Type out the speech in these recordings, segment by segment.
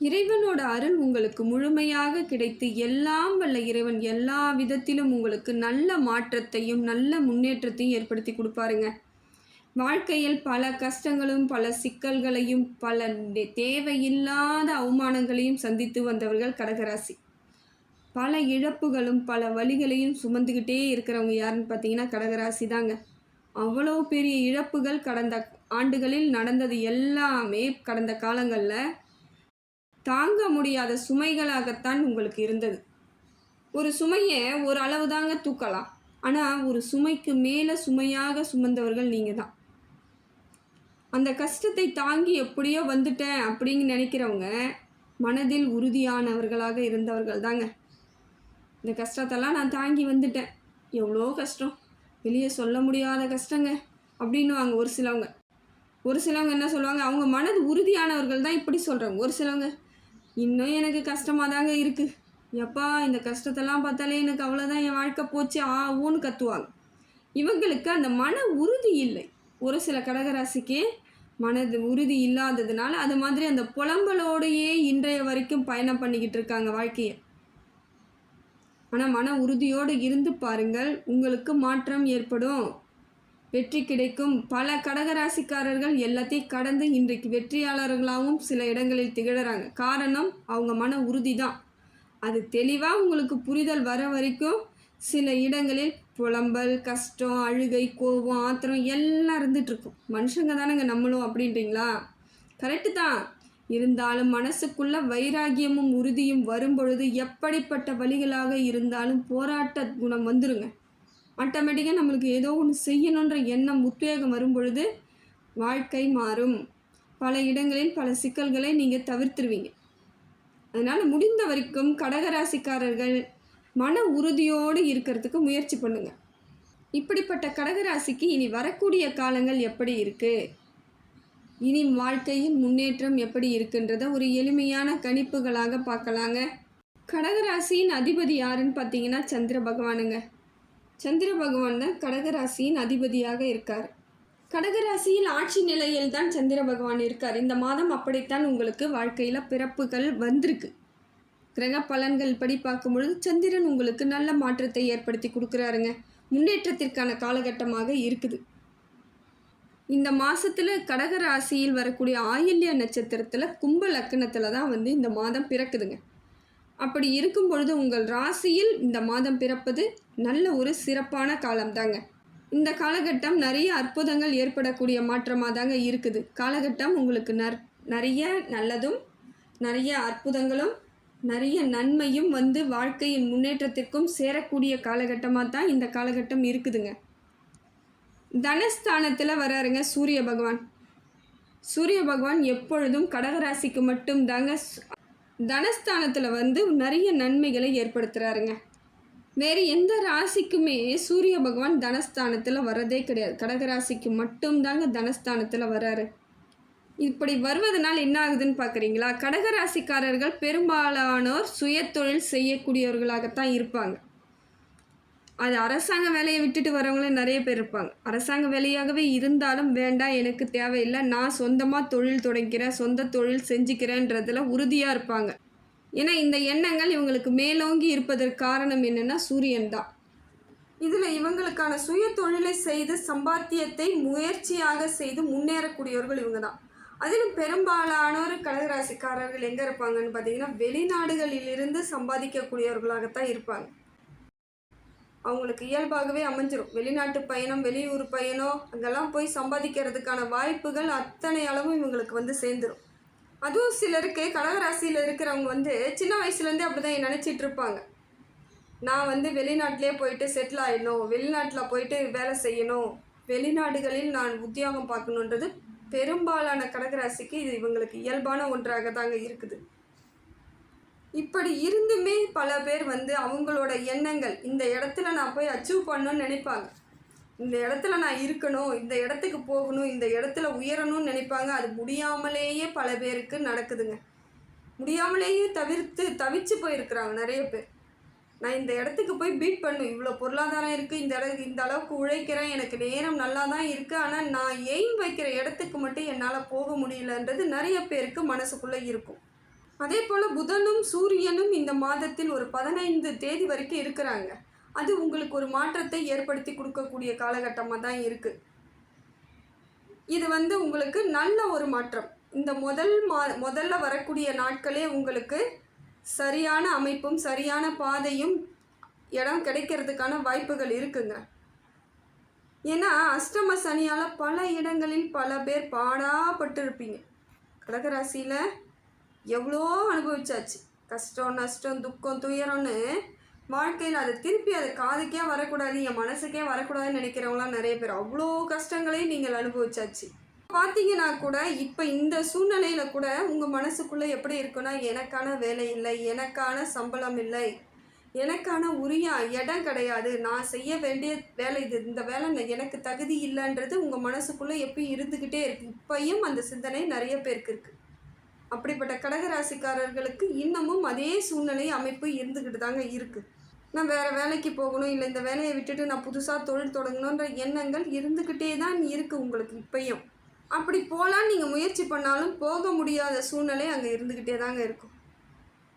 இறைவனோட அருள் உங்களுக்கு முழுமையாக கிடைத்து எல்லாம் வல்ல இறைவன் எல்லா விதத்திலும் உங்களுக்கு நல்ல மாற்றத்தையும் நல்ல முன்னேற்றத்தையும் ஏற்படுத்தி கொடுப்பாருங்க. வாழ்க்கையில் பல கஷ்டங்களும் பல சிக்கல்களையும் பல தேவையில்லாத அவமானங்களையும் சந்தித்து வந்தவர்கள் கடகராசி. பல இழப்புகளும் பல வழிகளையும் சுமந்துக்கிட்டே இருக்கிறவங்க யாருன்னு பார்த்தீங்கன்னா கடகராசி தாங்க. அவ்வளோ பெரிய இழப்புகள் கடந்த ஆண்டுகளில் நடந்தது எல்லாமே கடந்த காலங்களில் தாங்க முடியாத சுமைகளாகத்தான் உங்களுக்கு இருந்தது. ஒரு சுமையை ஒரு அளவு தாங்க தூக்கலாம். ஆனால் ஒரு சுமைக்கு மேலே சுமையாக சுமந்தவர்கள் நீங்கள் தான் அந்த கஷ்டத்தை தாங்கி எப்படியோ வந்துட்டேன் அப்படின்னு நினைக்கிறவங்க மனதில் உறுதியானவர்களாக இருந்தவர்கள் தாங்க. இந்த கஷ்டத்தெல்லாம் நான் தாங்கி வந்துட்டேன். எவ்வளோ கஷ்டம். வெளியே சொல்ல முடியாத கஷ்டங்க அப்படின்னுவாங்க ஒரு சிலவங்க. ஒரு சிலவங்க என்ன சொல்லுவாங்க? அவங்க மனது உறுதியானவர்கள் தான் இப்படி சொல்கிறாங்க ஒரு சிலவங்க இன்னும் எனக்கு கஷ்டமாக தாங்க இருக்குது எப்பா இந்த கஷ்டத்தெல்லாம் பார்த்தாலே எனக்கு அவ்வளோதான் என் வாழ்க்கை போச்சு ஆ ஊன்னு கத்துவாங்க. இவங்களுக்கு அந்த மன உறுதி இல்லை. ஒரு சில கடகராசிக்கு மனது உறுதி இல்லாததுனால அது மாதிரி அந்த புலம்பலோடையே இன்றைய வரைக்கும் பயணம் பண்ணிக்கிட்டு இருக்காங்க வாழ்க்கையை. ஆனால் மன உறுதியோடு இருந்து பாருங்கள் உங்களுக்கு மாற்றம் ஏற்படும். வெற்றி கிடைக்கும். பல கடகராசிக்காரர்கள் எல்லாத்தையும் கடந்து இன்றைக்கு வெற்றியாளர்களாகவும் சில இடங்களில் திகழறாங்க. காரணம் அவங்க மன உறுதி தான் அது தெளிவாக உங்களுக்கு புரிதல் வர வரைக்கும் சில இடங்களில் புலம்பல் கஷ்டம் அழுகை கோபம் ஆத்திரம் எல்லாம் இருந்துகிட்ருக்கும். மனுஷங்க தானேங்க நம்மளும் அப்படின்றீங்களா? கரெக்டு தான். இருந்தாலும் மனசுக்குள்ள வைராகியமும் உறுதியும் வரும்பொழுது எப்படிப்பட்ட வழிகளாக இருந்தாலும் போராட்ட குணம் வந்துருங்க. ஆட்டோமேட்டிக்காக நம்மளுக்கு ஏதோ ஒன்று செய்யணுன்ற எண்ணம் உத்வேகம் வரும் பொழுது வாழ்க்கை மாறும். பல இடங்களில் பல சிக்கல்களை நீங்கள் தவிர்த்துருவீங்க. அதனால் முடிந்த வரைக்கும் கடகராசிக்காரர்கள் மன உறுதியோடு இருக்கிறதுக்கு முயற்சி பண்ணுங்கள் இப்படிப்பட்ட கடகராசிக்கு இனி வரக்கூடிய காலங்கள் எப்படி இருக்குது இனி வாழ்க்கையின் முன்னேற்றம் எப்படி இருக்குன்றத ஒரு எளிமையான கணிப்புகளாக பார்க்கலாங்க. கடகராசியின் அதிபதி யாருன்னு பார்த்தீங்கன்னா சந்திர பகவானுங்க. சந்திர பகவான் தான் கடகராசியின் அதிபதியாக இருக்கார். கடகராசியில் ஆட்சி நிலையில் தான் சந்திர பகவான் இருக்கார். இந்த மாதம் அப்படித்தான் உங்களுக்கு வாழ்க்கையில் பிறப்புகள் வந்திருக்கு. கிரக பலன்கள் படி பார்க்கும்பொழுது சந்திரன் உங்களுக்கு நல்ல மாற்றத்தை ஏற்படுத்தி கொடுக்குறாருங்க. முன்னேற்றத்திற்கான காலகட்டமாக இருக்குது. இந்த மாதத்தில் கடகராசியில் வரக்கூடிய ஆயில்ய நட்சத்திரத்தில் கும்ப லக்கணத்தில் தான் வந்து இந்த மாதம் பிறக்குதுங்க. அப்படி இருக்கும் பொழுது உங்கள் ராசியில் இந்த மாதம் பிறப்பது நல்ல ஒரு சிறப்பான காலம்தாங்க. இந்த காலகட்டம் நிறைய அற்புதங்கள் ஏற்படக்கூடிய மாற்றமாக தாங்க இருக்குது. காலகட்டம் உங்களுக்கு நற் நிறைய நல்லதும் நிறைய அற்புதங்களும் நிறைய நன்மையும் வந்து வாழ்க்கையின் முன்னேற்றத்திற்கும் சேரக்கூடிய காலகட்டமாக தான் இந்த காலகட்டம் இருக்குதுங்க. தனஸ்தானத்தில் வராருங்க சூரிய பகவான். சூரிய பகவான் எப்பொழுதும் கடகராசிக்கு மட்டும் தாங்க தனஸ்தானத்தில் வந்து நிறைய நன்மைகளை ஏற்படுத்துகிறாருங்க வேறு எந்த ராசிக்குமே சூரிய பகவான் தனஸ்தானத்தில் வர்றதே கிடையாது. கடகராசிக்கு மட்டும்தாங்க தனஸ்தானத்தில் வராரு இப்படி வருவதனால் என்ன ஆகுதுன்னு பார்க்குறீங்களா? கடகராசிக்காரர்கள் பெரும்பாலானோர் சுயதொழில் செய்யக்கூடியவர்களாகத்தான் இருப்பாங்க. அது அரசாங்க வேலையை விட்டுட்டு வரவங்களும் நிறைய பேர் இருப்பாங்க. அரசாங்க வேலையாகவே இருந்தாலும் வேண்டாம் எனக்கு தேவையில்லை நான் சொந்தமாக தொழில் தொடங்கிறேன் சொந்த தொழில் செஞ்சுக்கிறேன்றதில் உறுதியாக இருப்பாங்க. ஏன்னா இந்த எண்ணங்கள் இவங்களுக்கு மேலோங்கி இருப்பதற்கு காரணம் என்னென்னா சூரியன் தான். இதில் இவங்களுக்கான சுய தொழிலை செய்து சம்பாத்தியத்தை முயற்சியாக செய்து முன்னேறக்கூடியவர்கள் இவங்க தான். அதிலும் பெரும்பாலானோர் கடகராசிக்காரர்கள் எங்கே இருப்பாங்கன்னு பார்த்தீங்கன்னா வெளிநாடுகளிலிருந்து சம்பாதிக்கக்கூடியவர்களாகத்தான் இருப்பாங்க. அவங்களுக்கு இயல்பாகவே அமைஞ்சிரும். வெளிநாட்டு பயணம் வெளியூர் பயணம் அங்கெல்லாம் போய் சம்பாதிக்கிறதுக்கான வாய்ப்புகள் அத்தனை அளவும் இவங்களுக்கு வந்து சேர்ந்துரும். அதுவும் சிலருக்கு கடகராசியில் இருக்கிறவங்க வந்து சின்ன வயசுலேருந்தே அப்படி தான் நினச்சிட்டு இருப்பாங்க நான் வந்து வெளிநாட்டிலே போயிட்டு செட்டில் ஆகிடணும் வெளிநாட்டில் போயிட்டு வேலை செய்யணும் வெளிநாடுகளில் நான் உத்தியோகம் பார்க்கணுன்றது பெரும்பாலான கடகராசிக்கு இது இவங்களுக்கு இயல்பான ஒன்றாக தாங்க இருக்குது. இப்படி இருந்துமே பல பேர் வந்து அவங்களோட எண்ணங்கள் இந்த இடத்துல நான் போய் அச்சீவ் பண்ணணும்னு நினைப்பாங்க. இந்த இடத்துல நான் இருக்கணும் இந்த இடத்துக்கு போகணும் இந்த இடத்துல உயரணும்னு நினைப்பாங்க. அது முடியாமலேயே பல பேருக்கு நடக்குதுங்க. முடியாமலேயே தவிர்த்து தவிச்சு போயிருக்கிறாங்க நிறைய பேர். நான் இந்த இடத்துக்கு போய் பீட் பண்ணும் இவ்வளோ பொருளாதாரம் இருக்குது இந்த இட இந்த அளவுக்கு உழைக்கிறேன் எனக்கு நேரம் நல்லா தான் இருக்குது ஆனால் நான் எய்ம் வைக்கிற இடத்துக்கு மட்டும் என்னால் போக முடியலன்றது நிறைய பேருக்கு மனசுக்குள்ளே இருக்கும். அதே போல் புதனும் சூரியனும் இந்த மாதத்தில் ஒரு பதினைந்து தேதி வரைக்கும் இருக்கிறாங்க. அது உங்களுக்கு ஒரு மாற்றத்தை ஏற்படுத்தி கொடுக்கக்கூடிய காலகட்டமாக தான் இருக்குது இது வந்து உங்களுக்கு நல்ல ஒரு மாற்றம். இந்த முதல் மா முதல்ல வரக்கூடிய நாட்களே உங்களுக்கு சரியான அமைப்பும் சரியான பாதையும் இடம் கிடைக்கிறதுக்கான வாய்ப்புகள் இருக்குங்க. ஏன்னா அஷ்டம சனியால் பல இடங்களில் பல பேர் பாடாப்பட்டு இருப்பீங்க கடகராசியில் எவ்வளோ அனுபவிச்சாச்சு. கஷ்டம் நஷ்டம் துக்கம் துயரம்னு வாழ்க்கையில் அதை திருப்பி அது காதுக்கே வரக்கூடாது என் மனசுக்கே வரக்கூடாதுன்னு நினைக்கிறவங்களாம் நிறைய பேர். அவ்வளோ கஷ்டங்களையும் நீங்கள் அனுபவிச்சாச்சு. பார்த்தீங்கன்னா கூட இப்போ இந்த சூழ்நிலையில் கூட உங்கள் மனசுக்குள்ளே எப்படி இருக்குன்னா எனக்கான வேலை இல்லை எனக்கான சம்பளம் இல்லை எனக்கான உரிய இடம் கிடையாது நான் செய்ய வேண்டிய வேலை இது இந்த வேலை எனக்கு தகுதி இல்லைன்றது உங்கள் மனசுக்குள்ளே எப்பயும் இருந்துக்கிட்டே இருக்குது இப்பையும் அந்த சிந்தனை நிறைய பேருக்கு இருக்குது அப்படிப்பட்ட கடகராசிக்காரர்களுக்கு இன்னமும் அதே சூழ்நிலை அமைப்பு இருந்துக்கிட்டு தாங்க இருக்குது நான் வேறு வேலைக்கு போகணும் இல்லை இந்த வேலையை விட்டுட்டு நான் புதுசாக தொழில் தொடங்கணுன்ற எண்ணங்கள் இருந்துக்கிட்டே தான் இருக்குது உங்களுக்கு இப்பையும். அப்படி போகலான்னு நீங்கள் முயற்சி பண்ணாலும் போக முடியாத சூழ்நிலை அங்கே இருந்துக்கிட்டே தாங்க இருக்கும்.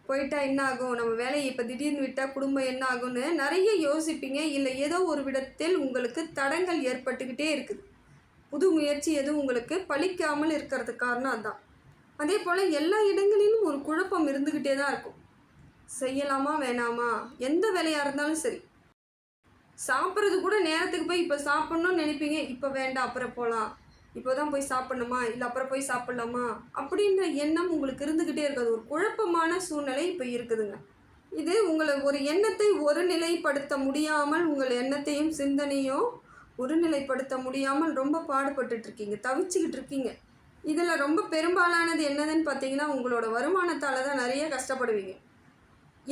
போயிட்டா என்ன ஆகும்? நம்ம வேலையை இப்போ திடீர்னு விட்டால் குடும்பம் என்ன ஆகும்னு நிறைய யோசிப்பீங்க. இல்லை ஏதோ ஒரு விடத்தில் உங்களுக்கு தடங்கள் ஏற்பட்டுக்கிட்டே இருக்குது. புது முயற்சி எதுவும் உங்களுக்கு பழிக்காமல் இருக்கிறதுக்கு காரணம் அதுதான் அதே போல் எல்லா இடங்களிலும் ஒரு குழப்பம் இருந்துக்கிட்டே தான் இருக்கும். செய்யலாமா வேணாமா? எந்த வேலையாக இருந்தாலும் சரி. சாப்பிட்றது கூட நேரத்துக்கு போய் இப்போ சாப்பிட்ணுன்னு நினைப்பீங்க. இப்போ வேண்டாம் அப்புறம் போகலாம் இப்போ தான் போய் சாப்பிட்ணுமா? இல்லை அப்புறம் போய் சாப்பிட்லாமா? அப்படின்ற எண்ணம் உங்களுக்கு இருந்துக்கிட்டே இருக்காது. ஒரு குழப்பமான சூழ்நிலை இப்போ இருக்குதுங்க. இது உங்களை ஒரு எண்ணத்தை ஒருநிலைப்படுத்த முடியாமல் உங்கள் எண்ணத்தையும் சிந்தனையும் ஒருநிலைப்படுத்த முடியாமல் ரொம்ப பாடுபட்டுட்ருக்கீங்க தவிச்சுக்கிட்டு இருக்கீங்க. இதில் ரொம்ப பெரும்பாலானது என்னதுன்னு பார்த்தீங்கன்னா உங்களோட வருமானத்தால் தான் நிறைய கஷ்டப்படுவீங்க.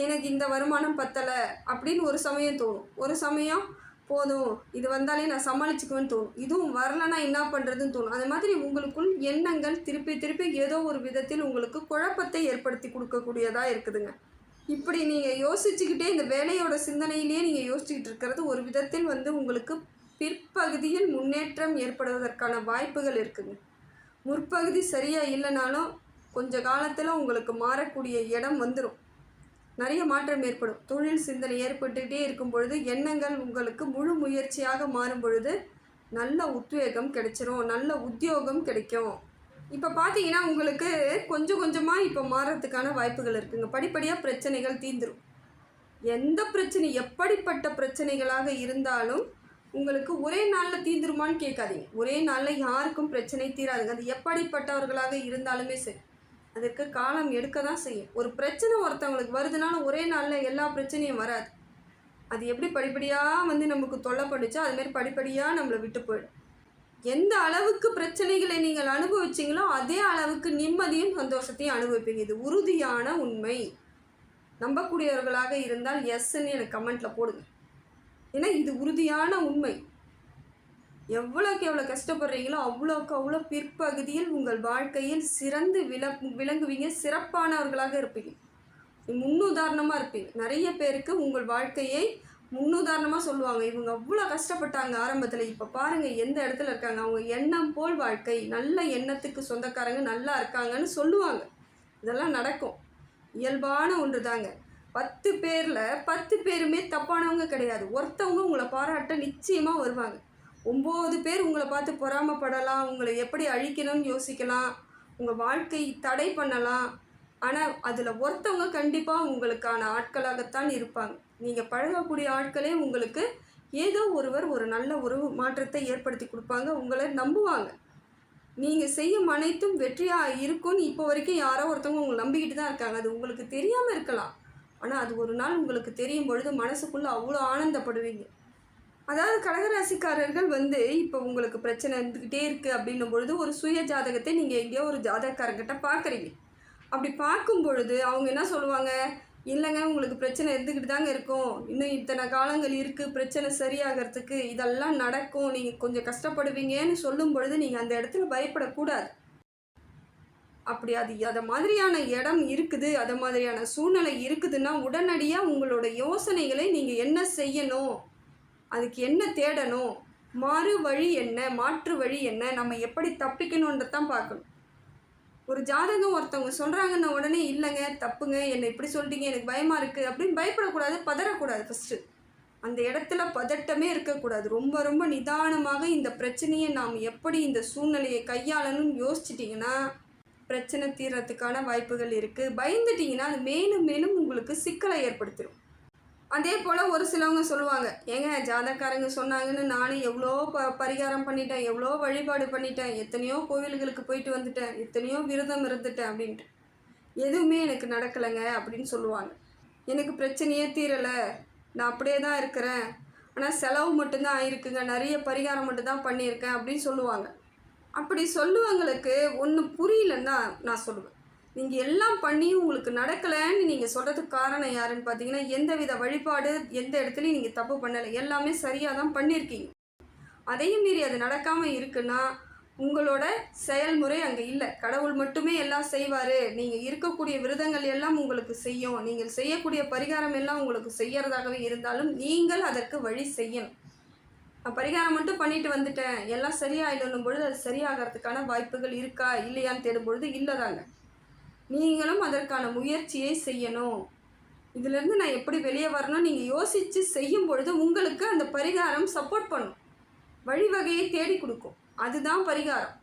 எனக்கு இந்த வருமானம் பத்தலை அப்படின்னு ஒரு சமயம் தோணும். ஒரு சமயம் போதும் இது வந்தாலே நான் சமாளிச்சுக்குவேன்னு தோணும். இதுவும் வரலனா என்ன பண்ணுறதுன்னு தோணும். அது மாதிரி உங்களுக்குள் எண்ணங்கள் திருப்பி திருப்பி ஏதோ ஒரு விதத்தில் உங்களுக்கு குழப்பத்தை ஏற்படுத்தி கொடுக்கக்கூடியதாக இருக்குதுங்க. இப்படி நீங்கள் யோசிச்சுக்கிட்டே இந்த வேலையோட சிந்தனையிலேயே நீங்கள் யோசிச்சுக்கிட்டு இருக்கிறது ஒரு விதத்தில் வந்து உங்களுக்கு பிற்பகுதியில் முன்னேற்றம் ஏற்படுவதற்கான வாய்ப்புகள் இருக்குதுங்க முற்பகுதி சரியாக இல்லைனாலும் கொஞ்ச காலத்தில் உங்களுக்கு மாறக்கூடிய இடம் வந்துடும் நிறைய மாற்றம் ஏற்படும். தொழில் சிந்தனை ஏற்பட்டுக்கிட்டே இருக்கும் பொழுது எண்ணங்கள் உங்களுக்கு முழு முயற்சியாக மாறும் பொழுது நல்ல உத்வேகம் கிடைச்சிரும். நல்ல உத்தியோகம் கிடைக்கும். இப்போ பார்த்தீங்கன்னா உங்களுக்கு கொஞ்சம் கொஞ்சமாக இப்போ மாறுறதுக்கான வாய்ப்புகள் இருக்குங்க. படிப்படியாக பிரச்சனைகள் தீந்துடும் எந்த பிரச்சனை எப்படிப்பட்ட பிரச்சனைகளாக இருந்தாலும் உங்களுக்கு ஒரே நாளில் தீந்துருமான்னு கேட்காதீங்க. ஒரே நாளில் யாருக்கும் பிரச்சனை தீராதுங்க. அது எப்படிப்பட்டவர்களாக இருந்தாலுமே சரி. அதற்கு காலம் எடுக்க தான் செய்யும். ஒரு பிரச்சனை ஒருத்தவங்களுக்கு வருதுனாலும் ஒரே நாளில் எல்லா பிரச்சனையும் வராது. அது எப்படி படிப்படியாக வந்து நமக்கு தொல்லப்பட்டுச்சோ அதுமாரி படிப்படியாக நம்மளை விட்டு போயிடும். எந்த அளவுக்கு பிரச்சனைகளை நீங்கள் அனுபவிச்சீங்களோ அதே அளவுக்கு நிம்மதியும் சந்தோஷத்தையும் அனுபவிப்பீங்க. இது உறுதியான உண்மை. நம்பக்கூடியவர்களாக இருந்தால் எஸ்ன்னு எனக்கு கமெண்ட்டில் போடுங்க. ஏன்னா இது உறுதியான உண்மை. எவ்வளோக்கு எவ்வளோ கஷ்டப்படுறீங்களோ அவ்வளோக்கு அவ்வளோ பிற்பகுதியில் உங்கள் வாழ்க்கையில் சிறந்து விள விளங்குவீங்க சிறப்பானவர்களாக இருப்பீங்க. முன்னுதாரணமாக இருப்பீங்க. நிறைய பேருக்கு உங்கள் வாழ்க்கையை முன்னுதாரணமாக சொல்லுவாங்க. இவங்க அவ்வளோ கஷ்டப்பட்டாங்க ஆரம்பத்தில். இப்போ பாருங்கள் எந்த இடத்துல இருக்காங்க? அவங்க எண்ணம் போல் வாழ்க்கை. நல்ல எண்ணத்துக்கு சொந்தக்காரங்க நல்லா இருக்காங்கன்னு சொல்லுவாங்க. இதெல்லாம் நடக்கும். இயல்பான ஒன்று தாங்க பத்து பேரில் பத்து பேருமே தப்பானவங்க கிடையாது. ஒருத்தவங்க உங்களை பாராட்ட நிச்சயமாக வருவாங்க. ஒம்பது பேர் உங்களை பார்த்து பொறாமப்படலாம் உங்களை எப்படி அழிக்கணும்னு யோசிக்கலாம் உங்கள் வாழ்க்கை தடை பண்ணலாம். ஆனால் அதில் ஒருத்தவங்க கண்டிப்பாக உங்களுக்கான ஆட்களாகத்தான் இருப்பாங்க. நீங்கள் பழகக்கூடிய ஆட்களே உங்களுக்கு ஏதோ ஒருவர் ஒரு நல்ல ஒரு மாற்றத்தை ஏற்படுத்தி கொடுப்பாங்க உங்களை நம்புவாங்க. நீங்கள் செய்யும் அனைத்தும் வெற்றியாக இருக்கும்னு இப்போ வரைக்கும் யாரோ ஒருத்தவங்க உங்களை நம்பிக்கிட்டு தான் இருக்காங்க. அது உங்களுக்கு தெரியாமல் இருக்கலாம். ஆனால் அது ஒரு நாள் உங்களுக்கு தெரியும் பொழுது மனசுக்குள்ளே அவ்வளோ ஆனந்தப்படுவீங்க. அதாவது கடகராசிக்காரர்கள் வந்து இப்போ உங்களுக்கு பிரச்சனை இருந்துக்கிட்டே இருக்குது அப்படின்னும் பொழுது ஒரு சுய ஜாதகத்தை நீங்கள் எங்கேயோ ஒரு ஜாதகக்காரங்கிட்ட பார்க்குறீங்க. அப்படி பார்க்கும் பொழுது அவங்க என்ன சொல்லுவாங்க? இல்லைங்க உங்களுக்கு பிரச்சனை இருந்துக்கிட்டு தாங்க இருக்கும். இன்னும் இத்தனை காலங்கள் இருக்குது பிரச்சனை சரியாகிறதுக்கு இதெல்லாம் நடக்கும். நீங்கள் கொஞ்சம் கஷ்டப்படுவீங்கன்னு சொல்லும் பொழுது நீங்கள் அந்த இடத்துல பயப்படக்கூடாது. அப்படி அது அதை மாதிரியான இடம் இருக்குது அதை மாதிரியான சூழ்நிலை இருக்குதுன்னா உடனடியாக உங்களோட யோசனைகளை நீங்கள் என்ன செய்யணும்? அதுக்கு என்ன தேடணும்? மாறு வழி என்ன? மாற்று வழி என்ன? நம்ம எப்படி தப்பிக்கணுன்றதான் பார்க்கணும். ஒரு ஜாதகம் ஒருத்தவங்க சொல்கிறாங்கன்ன உடனே இல்லைங்க தப்புங்க என்னை இப்படி சொல்லிட்டீங்க எனக்கு பயமாக இருக்குது அப்படின்னு பயப்படக்கூடாது பதறக்கூடாது ஃபஸ்ட்டு அந்த இடத்துல பதட்டமே இருக்கக்கூடாது. ரொம்ப ரொம்ப நிதானமாக இந்த பிரச்சனையை நாம் எப்படி இந்த சூழ்நிலையை கையாளணும்னு யோசிச்சிட்டிங்கன்னா பிரச்சனை தீர்றதுக்கான வாய்ப்புகள் இருக்குது பயந்துட்டிங்கன்னா அது மேலும் மேலும் உங்களுக்கு சிக்கலை ஏற்படுத்திடும் அதே போல் ஒரு சிலவங்க சொல்லுவாங்க ஏங்க ஜாதக்காரங்க சொன்னாங்கன்னு நானும் எவ்வளோ ப பரிகாரம் பண்ணிட்டேன் எவ்வளோ வழிபாடு பண்ணிட்டேன் எத்தனையோ கோவில்களுக்கு போயிட்டு வந்துட்டேன் எத்தனையோ விரதம் இருந்துட்டேன் அப்படின்ட்டு. எதுவுமே எனக்கு நடக்கலைங்க அப்படின்னு சொல்லுவாங்க. எனக்கு பிரச்சனையே தீரலை. நான் அப்படியே தான் இருக்கிறேன். ஆனால் செலவு மட்டும்தான் ஆயிருக்குங்க. நிறைய பரிகாரம் மட்டும்தான் பண்ணியிருக்கேன் அப்படின்னு சொல்லுவாங்க. அப்படி சொல்லுவங்களுக்கு ஒன்று புரியலன்னா நான் சொல்லுவேன். நீங்கள் எல்லாம் பண்ணியும் உங்களுக்கு நடக்கலைன்னு நீங்கள் சொல்கிறதுக்கு காரணம் யாருன்னு பார்த்தீங்கன்னா எந்த வித வழிபாடு எந்த இடத்துலையும் நீங்கள் தப்பு பண்ணலை. எல்லாமே சரியாக தான் பண்ணியிருக்கீங்க அதையும் மீறி அது நடக்காமல் இருக்குன்னா உங்களோட செயல்முறை அங்கே இல்லை. கடவுள் மட்டுமே எல்லாம் செய்வார். நீங்கள் இருக்கக்கூடிய விரதங்கள் எல்லாம் உங்களுக்கு செய்யும். நீங்கள் செய்யக்கூடிய பரிகாரம் எல்லாம் உங்களுக்கு செய்யறதாகவே இருந்தாலும் நீங்கள் அதற்கு வழி செய்யணும். பரிகாரம் மட்டும் பண்ணிட்டு வந்துட்டேன். எல்லாம் சரியாயிடணும் பொழுது அது சரியாகிறதுக்கான வாய்ப்புகள் இருக்கா இல்லையான்னு தேடும் பொழுது இல்லைதாங்க. நீங்களும் அதற்கான முயற்சியை செய்யணும். இதுலேருந்து நான் எப்படி வெளியே வரணும் நீங்கள் யோசித்து செய்யும் பொழுது உங்களுக்கு அந்த பரிகாரம் சப்போர்ட் பண்ணும். வழிவகையை தேடி கொடுக்கும். அதுதான் பரிகாரம்.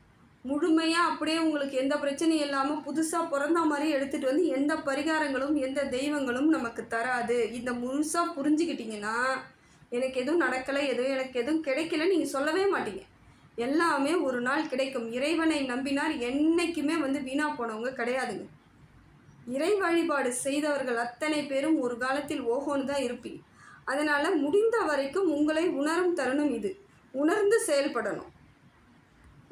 முழுமையாக அப்படியே உங்களுக்கு எந்த பிரச்சனையும் இல்லாமல் புதுசாக பிறந்த மாதிரி எடுத்துகிட்டு வந்து எந்த பரிகாரங்களும் எந்த தெய்வங்களும் நமக்கு தராது. இந்த முழுசாக புரிஞ்சுக்கிட்டிங்கன்னா எனக்கு எதுவும் நடக்கலை எதுவும் எனக்கு எதுவும் கிடைக்கல நீங்கள் சொல்லவே மாட்டீங்க. எல்லாமே ஒரு நாள் கிடைக்கும். இறைவனை நம்பினார் என்னைக்குமே வந்து வீணாக போனவங்க கிடையாதுங்க. இறை வழிபாடு செய்தவர்கள் அத்தனை பேரும் ஒரு காலத்தில் ஓஹோன்னு தான் இருப்பீங்க. அதனால் முடிந்த வரைக்கும் உங்களை உணரும் தருணம் இது. உணர்ந்து செயல்படணும்.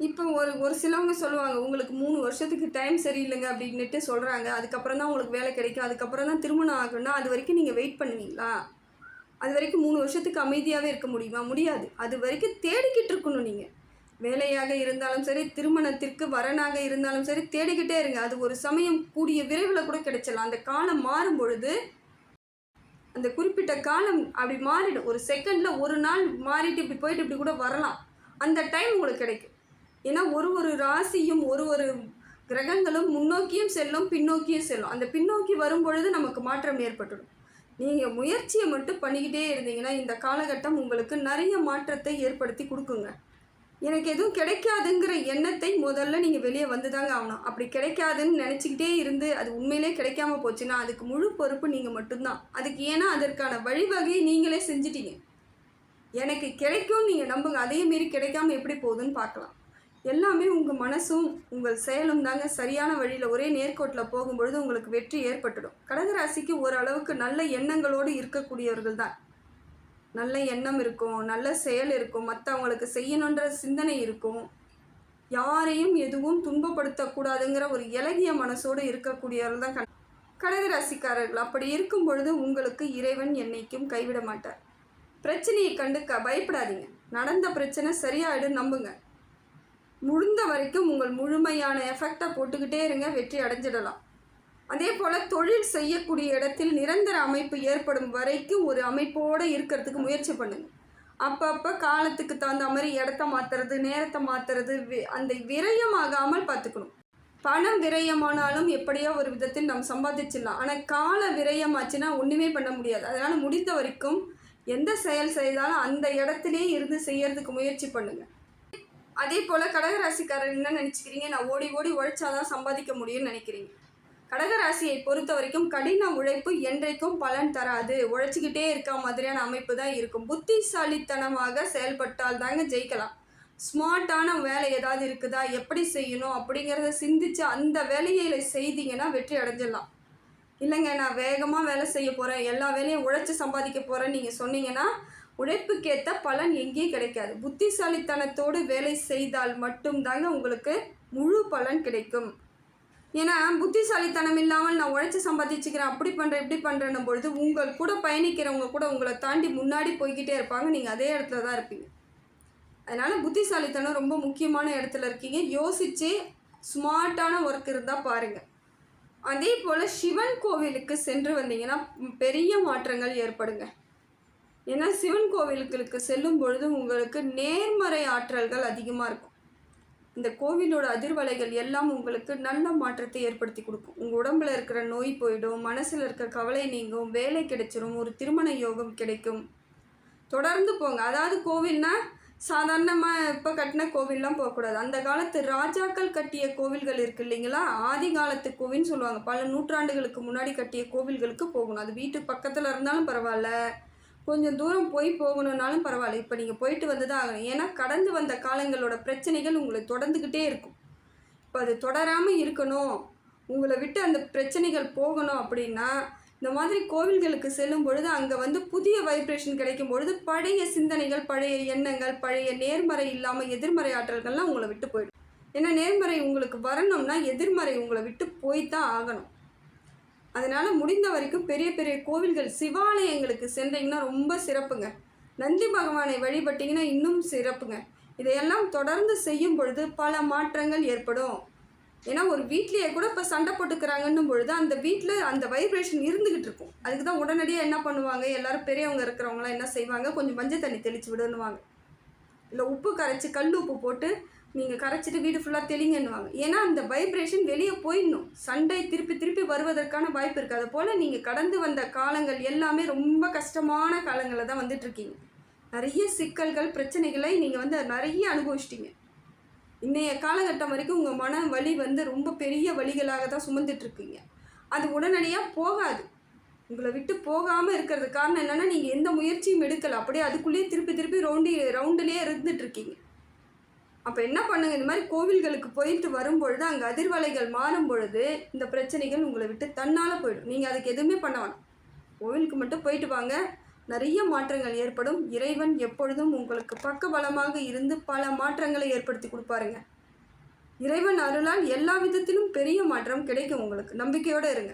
இப்போ ஒரு ஒரு சிலவங்க சொல்லுவாங்க உங்களுக்கு மூணு வருஷத்துக்கு டைம் சரியில்லைங்க அப்படின்னுட்டு சொல்கிறாங்க அதுக்கப்புறம் தான் உங்களுக்கு வேலை கிடைக்கும். அதுக்கப்புறம் தான் திருமணம் ஆகணும்னா அது வரைக்கும் நீங்கள் வெயிட் பண்ணுவீங்களா? அது வரைக்கும் மூணு வருஷத்துக்கு அமைதியாகவே இருக்க முடியுமா? முடியாது. அது வரைக்கும் தேடிக்கிட்டு இருக்கணும் நீங்கள் வேலையாக இருந்தாலும் சரி திருமணத்திற்கு வரனாக இருந்தாலும் சரி தேடிக்கிட்டே இருங்க. அது ஒரு சமயம் கூடிய விரைவில் கூட கிடைச்சலாம் அந்த காலம் மாறும் பொழுது அந்த குறிப்பிட்ட காலம் அப்படி மாறிடும். ஒரு செகண்டில் ஒரு நாள் மாறிட்டு இப்படி போயிட்டு இப்படி கூட வரலாம். அந்த டைம் உங்களுக்கு கிடைக்கும். ஏன்னா ஒரு ஒரு ராசியும் ஒரு ஒரு கிரகங்களும் முன்னோக்கியும் செல்லும் பின்னோக்கியும் செல்லும். அந்த பின்னோக்கி வரும் பொழுது நமக்கு மாற்றம் ஏற்பட்டுடும். நீங்கள் முயற்சியை மட்டும் பண்ணிக்கிட்டே இருந்தீங்கன்னா இந்த காலகட்டம் உங்களுக்கு நிறைய மாற்றத்தை ஏற்படுத்தி கொடுக்குங்க. எனக்கு எதுவும் கிடைக்காதுங்கிற எண்ணத்தை முதல்ல நீங்கள் வெளியே வந்து தாங்க ஆகணும். அப்படி கிடைக்காதுன்னு நினச்சிக்கிட்டே இருந்து அது உண்மையிலே கிடைக்காம போச்சுன்னா அதுக்கு முழு பொறுப்பு நீங்கள் மட்டும்தான். அதுக்கு ஏன்னா அதற்கான வழிவகையை நீங்களே செஞ்சிட்டீங்க. எனக்கு கிடைக்கும் நீங்கள் நம்புங்க. அதே மாரி கிடைக்காம எப்படி போகுதுன்னு பார்க்கலாம். எல்லாமே உங்கள் மனசும் உங்கள் செயலும் தாங்க சரியான வழியில் ஒரே நேர்கோட்டில் போகும்பொழுது உங்களுக்கு வெற்றி ஏற்பட்டுடும். கடகராசிக்கு ஓரளவுக்கு நல்ல எண்ணங்களோடு இருக்கக்கூடியவர்கள் தான். நல்ல எண்ணம் இருக்கும் நல்ல செயல் இருக்கும் மற்றவங்களுக்கு செய்யணுன்ற சிந்தனை இருக்கும். யாரையும் எதுவும் துன்பப்படுத்தக்கூடாதுங்கிற ஒரு இலகிய மனசோடு இருக்கக்கூடியவர்கள் தான் கடகராசிக்காரர்கள் அப்படி இருக்கும் பொழுது உங்களுக்கு இறைவன் என்னைக்கும் கைவிட மாட்டார். பிரச்சனையை கண்டு க பயப்படாதீங்க. நடந்த பிரச்சனை சரியாயிடும் நம்புங்க. முடிந்த வரைக்கும் உங்கள் முழுமையான எஃபெக்டை போட்டுக்கிட்டே இருங்க வெற்றி அடைஞ்சிடலாம். அதே போல் தொழில் செய்யக்கூடிய இடத்தில் நிரந்தர அமைப்பு ஏற்படும் வரைக்கும் ஒரு அமைப்போடு இருக்கிறதுக்கு முயற்சி பண்ணுங்கள் அப்பப்போ காலத்துக்கு தகுந்த மாதிரி இடத்த மாற்றுறது நேரத்தை மாற்றுறது அந்த விரயமாகாமல் பார்த்துக்கணும். பணம் விரயமானாலும் எப்படியோ ஒரு விதத்தில் நாம் சம்பாதிச்சிடலாம். ஆனால் கால விரயமாச்சுன்னா ஒன்றுமே பண்ண முடியாது. அதனால் முடிந்த வரைக்கும் எந்த செயல் செய்தாலும் அந்த இடத்திலே இருந்து செய்யறதுக்கு முயற்சி பண்ணுங்கள் அதே போல் கடகராசிக்காரர் என்ன நினச்சிக்கிறீங்க? நான் ஓடி ஓடி உழைச்சாதான் சம்பாதிக்க முடியும்னு நினைக்கிறீங்க. கடகராசியை பொறுத்த வரைக்கும் கடின உழைப்பு என்றைக்கும் பலன் தராது. உழைச்சிக்கிட்டே இருக்க மாதிரியான அமைப்பு தான் இருக்கும். புத்திசாலித்தனமாக செயல்பட்டால் தாங்க ஜெயிக்கலாம். ஸ்மார்ட்டான வேலை ஏதாவது இருக்குதா? எப்படி செய்யணும்? அப்படிங்கிறத சிந்திச்சு அந்த வேலையை செய்தீங்கன்னா வெற்றி அடைஞ்சிடலாம். இல்லைங்க நான் வேகமாக வேலை செய்ய போகிறேன் எல்லா வேலையும் உழைச்சி சம்பாதிக்க போகிறேன்னு நீங்கள் சொன்னீங்கன்னா உழைப்புக்கேற்ற பலன் எங்கேயும் கிடைக்காது. புத்திசாலித்தனத்தோடு வேலை செய்தால் மட்டும்தாங்க உங்களுக்கு முழு பலன் கிடைக்கும். ஏன்னா புத்திசாலித்தனம் இல்லாமல் நான் உழைச்சி சம்பாதிச்சுக்கிறேன் அப்படி பண்ணுறேன் இப்படி பண்ணுறேன்னும் பொழுது உங்கள் கூட பயணிக்கிறவங்க கூட உங்களை தாண்டி முன்னாடி போய்கிட்டே இருப்பாங்க. நீங்கள் அதே இடத்துல தான் இருப்பீங்க. அதனால் புத்திசாலித்தனம் ரொம்ப முக்கியமான இடத்துல இருக்கீங்க. யோசித்து ஸ்மார்ட்டான ஒர்க் இருந்தால் பாருங்கள் அதே போல் சிவன் கோவிலுக்கு சென்று வந்தீங்கன்னா பெரிய மாற்றங்கள் ஏற்படுங்க. ஏன்னா சிவன் கோவிலுக்கு செல்லும் பொழுது உங்களுக்கு நேர்மறை ஆற்றல்கள் அதிகமாக இருக்கும். இந்த கோவிலோட அதிர்வலைகள் எல்லாம் உங்களுக்கு நல்ல மாற்றத்தை ஏற்படுத்தி கொடுக்கும். உங்கள் உடம்புல இருக்கிற நோய் போயிடும் மனசில் இருக்க கவலை நீங்கும் வேலை கிடைச்சிரும் ஒரு திருமண யோகம் கிடைக்கும். தொடர்ந்து போங்க. அதாவது கோவில்னா சாதாரணமாக இப்போ கட்டின கோவில்லாம் போகக்கூடாது. அந்த காலத்து ராஜாக்கள் கட்டிய கோவில்கள் இருக்குது இல்லைங்களா? ஆதி காலத்து கோவில்னு சொல்லுவாங்க. பல நூற்றாண்டுகளுக்கு முன்னாடி கட்டிய கோவில்களுக்கு போகணும். அது வீட்டு பக்கத்தில் இருந்தாலும் பரவாயில்ல. கொஞ்சம் தூரம் போய் போகணுன்னாலும் பரவாயில்ல. இப்போ நீங்கள் போயிட்டு வந்து தான் ஆகணும். ஏன்னா கடந்து வந்த காலங்களோட பிரச்சனைகள் உங்களை தொடர்ந்துக்கிட்டே இருக்கும். இப்போ அது தொடராமல் இருக்கணும். உங்களை விட்டு அந்த பிரச்சனைகள் போகணும் அப்படின்னா இந்த மாதிரி கோவில்களுக்கு செல்லும் பொழுது அங்கே வந்து புதிய வைப்ரேஷன் கிடைக்கும் பொழுது பழைய சிந்தனைகள் பழைய எண்ணங்கள் பழைய நேர்மறை இல்லாமல் எதிர்மறை ஆற்றல்கள்லாம் உங்களை விட்டு போயிடும். ஏன்னா நேர்மறை உங்களுக்கு வரணும்னா எதிர்மறை உங்களை விட்டு போய் தான் ஆகணும். அதனால் முடிந்த வரைக்கும் பெரிய பெரிய கோவில்கள் சிவாலயங்களுக்கு சென்றீங்கன்னா ரொம்ப சிறப்புங்க. நந்தி பகவானை வழிபட்டிங்கன்னா இன்னும் சிறப்புங்க. இதையெல்லாம் தொடர்ந்து செய்யும் பொழுது பல மாற்றங்கள் ஏற்படும். ஏன்னா ஒரு வீட்லேயே கூட இப்போ சண்டை போட்டுக்கிறாங்கன்னும் பொழுது அந்த வீட்டில் அந்த வைப்ரேஷன் இருந்துக்கிட்டு இருக்கும். அதுக்கு தான் உடனடியாக என்ன பண்ணுவாங்க? எல்லோரும் பெரியவங்க இருக்கிறவங்களாம் என்ன செய்வாங்க? கொஞ்சம் மஞ்சள் தண்ணி தெளித்து விடுன்னுவாங்க. இல்லை உப்பு கரைச்சி கல் உப்பு போட்டு நீங்கள் கரைச்சிட்டு வீடு ஃபுல்லாக தெளிங்கன்னுவாங்க. ஏன்னா அந்த வைப்ரேஷன் வெளியே போயிடணும். சண்டை திருப்பி திருப்பி வருவதற்கான வாய்ப்பு இருக்குது அது போல் நீங்கள் கடந்து வந்த காலங்கள் எல்லாமே ரொம்ப கஷ்டமான காலங்களில் தான் வந்துட்டுருக்கீங்க. நிறைய சிக்கல்கள் பிரச்சனைகளை நீங்கள் வந்து நிறைய அனுபவிச்சிட்டிங்க. இன்றைய காலகட்டம் வரைக்கும் உங்கள் மன வலி வந்து ரொம்ப பெரிய வலிகளாக தான் சுமந்துட்டுருக்கீங்க. அது உடனடியாக போகாது. உங்களை விட்டு போகாமல் இருக்கிறது காரணம் என்னென்னா நீங்கள் எந்த முயற்சியும் எடுக்கலை. அப்படியே அதுக்குள்ளேயே திருப்பி திருப்பி ரவுண்டி ரவுண்டிலே இருந்துகிட்ருக்கீங்க அப்போ என்ன பண்ணுங்க? இந்த மாதிரி கோவில்களுக்கு போயிட்டு வரும்பொழுது அங்கே அதிர்வலைகள் மாறும் பொழுது இந்த பிரச்சனைகள் உங்களை விட்டு தன்னால் போயிடும். நீங்கள் அதுக்கு எதுவுமே பண்ண வேணாம். கோவிலுக்கு மட்டும் போயிட்டு வாங்க. நிறைய மாற்றங்கள் ஏற்படும். இறைவன் எப்பொழுதும் உங்களுக்கு பக்க பலமாக இருந்து பல மாற்றங்களை ஏற்படுத்தி கொடுப்பாருங்க. இறைவன் அருளால் எல்லா விதத்திலும் பெரிய மாற்றம் கிடைக்கும் உங்களுக்கு. நம்பிக்கையோடு இருங்க.